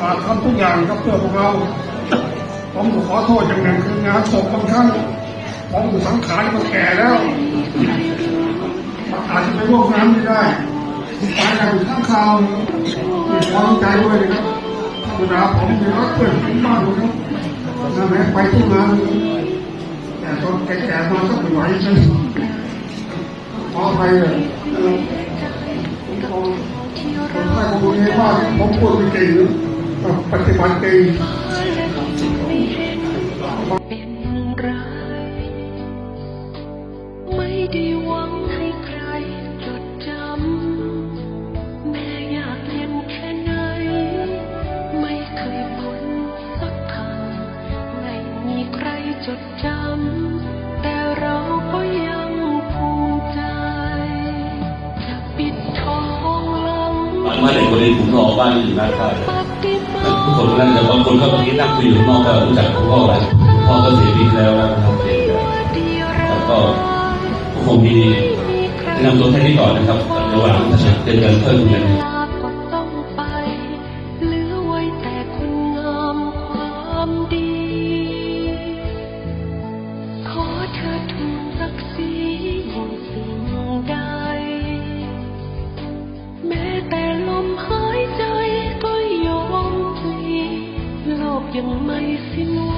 อ่าทำทุกอย่างครับเพื่อพวกเรา ผมขอโทษอย่างหนึ่งคืองานศพบางครั้งผมอยู่สังขารก็แก่แล้วอาจจะไปร่วมงานไม่ได้ไปกันข้างข่าวมีความใจด้วยนะครับธรรมดาผมเป็นรักเพื่อนผมมากเลยครับนั่นแหละไปทุกงานแต่ตอนแก่ๆมาก็ไม่ไหวใช่ไหมขอไปเลยผมคนไข้ของคุณเองว่าผมพูดไม่เก่งห รือปฏิบัติเก่งเป็นไรไม่ได้หวังให้ใครจดจำแม้อยากเย็นแค่ไหน ไม่เคยพ้นสักคำไม่มีใครจดจำแต่เราก็ยังภูมิใจ จะปิดทองหลังมาเด็กคนนี้ผมรอบ้านอยู่หน้าค่ายปฏิบั ทุกคนนั่นแต่บางคนก็ตรงนี้นั่งคุยอยู่ข้างนอกก็รู้จักพ่อแล้วพ่อก็เสียชีวิตแล้วนะครับเสียชีวิตแล้วแล้วก็คงมีแนะนำตัวแค่นี้ก่อนนะครับระหว่างเดินกันเพิ่มเงิน những mây xin qua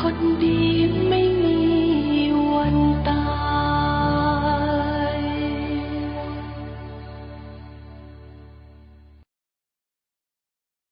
คนดีไม่